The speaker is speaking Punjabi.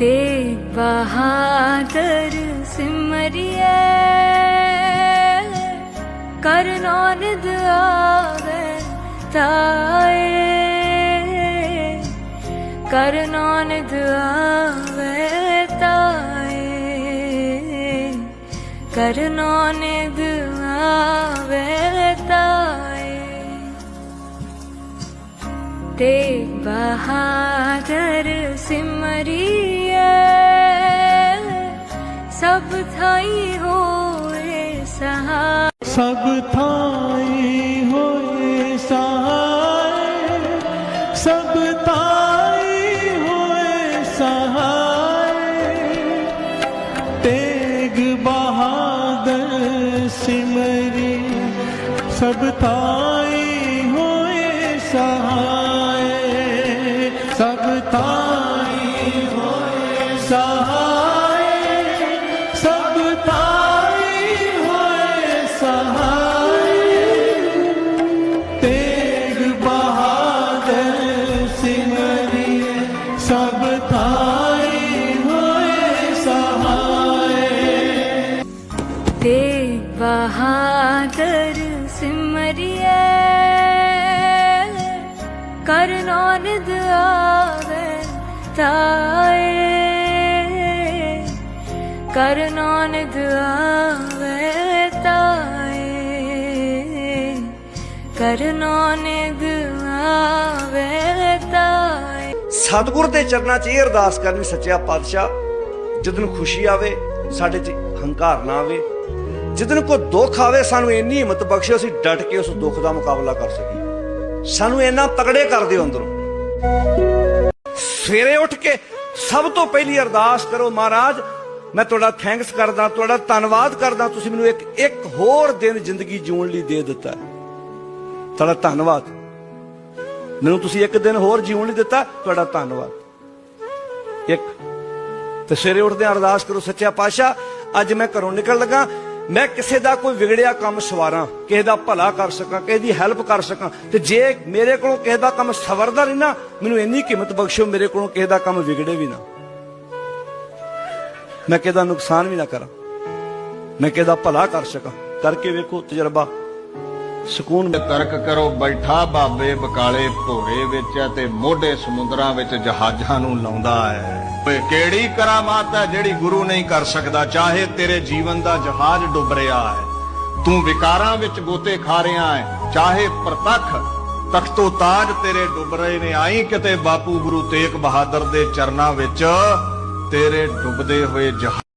ਤੇਗ ਬਹਾਦਰ ਸਿਮਰਿਏ। ਕਰਨੋਂ ਨਿਦ ਆਵੇ ਤਾਏ। ਕਰਨੋਂ ਨਿਦ ਆਵੇ ਤਾਏ। ਕਰਨੋਂ ਨਿਦ ਤੇਗ ਬਹਾਦਰ ਸਿਮਰਿਏ। ਸਭ ਥਾਈ ਹੋਏ ਸਹਾ ਸਭ ਥਾਈ ਹੋਏ ਸਹਾਏ ਸਭ ਥਾਈ ਹੋਏ ਸਹਾਏ ਤੇਗ ਬਹਾਦਰ ਸਿਮਰੀ ਸਭ ਥਾਈ ਹੋਏ ਸਹਾਏ ਸਭ ਤਾਈ ਹੋਏ, ਸਹਾਏ। ਸਭ ਤਾਈ ਹੋਏ, ਸਹਾਏ। ਤੇਗ ਬਹਾਦਰ ਸਿਮਰਿਏ, ਸਭ ਥਾਈ ਹੋਏ, ਸਹਾਏ। ਤੇਗ ਬਹਾਦਰ ਸਿਮਰਿਏ। ਕਰਨੋਂ ਆਵੇ ਤਾਏ। ਕਰਨੋਂ ਆਵੇ ਤਾਏ। ਕਰਨੋਂ ਆਵੇ ਤਾਏ। ਸਤਿਗੁਰ ਦੇ ਚਰਨਾਂ 'ਚ ਇਹ ਅਰਦਾਸ ਕਰਨੀ ਸੱਚਿਆ ਪਾਤਸ਼ਾਹ ਜਦੋਂ ਖੁਸ਼ੀ ਆਵੇ, ਸਾਡੇ 'ਚ ਹੰਕਾਰ ਨਾ ਆਵੇ ਜਦੋਂ ਕੋਈ ਦੁੱਖ ਆਵੇ, ਸਾਨੂੰ ਇੰਨੀ ਹਿੰਮਤ ਬਖਸ਼ਿਓ ਅਸੀਂ ਡਟ ਕੇ ਉਸ ਦੁੱਖ ਦਾ ਮੁਕਾਬਲਾ ਕਰ ਸਕੀਏ। ਸਾਨੂੰ ਇੰਨਾ ਤਗੜੇ ਕਰ ਦਿਓ ਅੰਦਰੋਂ। ਸਵੇਰੇ ਉੱਠ ਕੇ ਸਭ ਤੋਂ ਪਹਿਲੀ ਅਰਦਾਸ ਕਰੋ, ਮਹਾਰਾਜ, ਮੈਂ ਤੁਹਾਡਾ ਥੈਂਕਸ ਕਰਦਾ, ਤੁਹਾਡਾ ਧੰਨਵਾਦ ਕਰਦਾ, ਤੁਸੀਂ ਮੈਨੂੰ ਇੱਕ ਇੱਕ ਹੋਰ ਦਿਨ ਜ਼ਿੰਦਗੀ ਜਿਉਣ ਲਈ ਦੇ ਦਿੱਤਾ। ਤੁਹਾਡਾ ਧੰਨਵਾਦ। ਮੈਨੂੰ ਤੁਸੀਂ ਇੱਕ ਦਿਨ ਹੋਰ ਜਿਉਣ ਲਈ ਦਿੱਤਾ, ਤੁਹਾਡਾ ਧੰਨਵਾਦ। ਇੱਕ, ਤੇ ਸਵੇਰੇ ਉੱਠਦੇ ਅਰਦਾਸ ਕਰੋ ਸੱਚਿਆ ਪਾਤਸ਼ਾਹ, ਅੱਜ ਮੈਂ ਘਰੋਂ ਨਿਕਲ ਲੱਗਾ ਮੈਂ ਕਿਸੇ ਦਾ ਕੋਈ ਵਿਗੜਿਆ ਕੰਮ ਸਵਾਰਾਂ, ਕਿਸੇ ਦਾ ਭਲਾ ਕਰ ਸਕਾਂ, ਕਿਸੇ ਦੀ ਹੈਲਪ ਕਰ ਸਕਾਂ, ਤੇ ਜੇ ਮੇਰੇ ਕੋਲੋਂ ਕਿਸੇ ਦਾ ਕੰਮ ਸਵਰਦਾ ਨਹੀਂ ਨਾ, ਮੈਨੂੰ ਇੰਨੀ ਕੀਮਤ ਬਖਸ਼ੋ ਮੇਰੇ ਕੋਲੋਂ ਕਿਸੇ ਦਾ ਕੰਮ ਵਿਗੜੇ ਵੀ ਨਾ। ਮੈਂ ਕਿਸੇ ਦਾ ਨੁਕਸਾਨ ਵੀ ਨਾ ਕਰਾਂ, ਮੈਂ ਕਿਸੇ ਦਾ ਭਲਾ ਕਰ ਸਕਾਂ। ਕਰਕੇ ਵੇਖੋ ਤਜਰਬਾ। ਸਕੂਨ ਤਰਕ ਕਰੋ, ਬੈਠਾ ਬਾਬੇ ਬਕਾਲੇ ਭੋਰੇ ਵਿੱਚ ਤੇ ਮੋਢੇ ਸਮੁੰਦਰਾਂ ਵਿੱਚ ਜਹਾਜ਼ਾਂ ਨੂੰ ਲਾਉਂਦਾ ਹੈ। ਓਏ ਕਿਹੜੀ ਕਰਾਮਾਤ ਹੈ ਜਿਹੜੀ ਗੁਰੂ ਨਹੀਂ ਕਰ ਸਕਦਾ? ਚਾਹੇ ਤੇਰੇ ਜੀਵਨ ਦਾ ਜਹਾਜ਼ ਡੁੱਬ ਰਿਹਾ ਹੈ, ਤੂੰ ਵਿਕਾਰਾਂ ਵਿੱਚ ਗੋਤੇ ਖਾ ਰਿਹਾ ਹੈ, ਚਾਹੇ ਪ੍ਰਤੱਖ ਤਖਤੋ ਤਾਜ ਤੇਰੇ ਡੁੱਬ ਰਹੇ ਨੇ, ਆਈ ਕਿਤੇ ਬਾਪੂ ਗੁਰੂ ਤੇਗ ਬਹਾਦਰ ਦੇ ਚਰਨਾਂ ਵਿੱਚ ਤੇਰੇ ਡੁੱਬਦੇ ਹੋਏ ਜਹਾਜ਼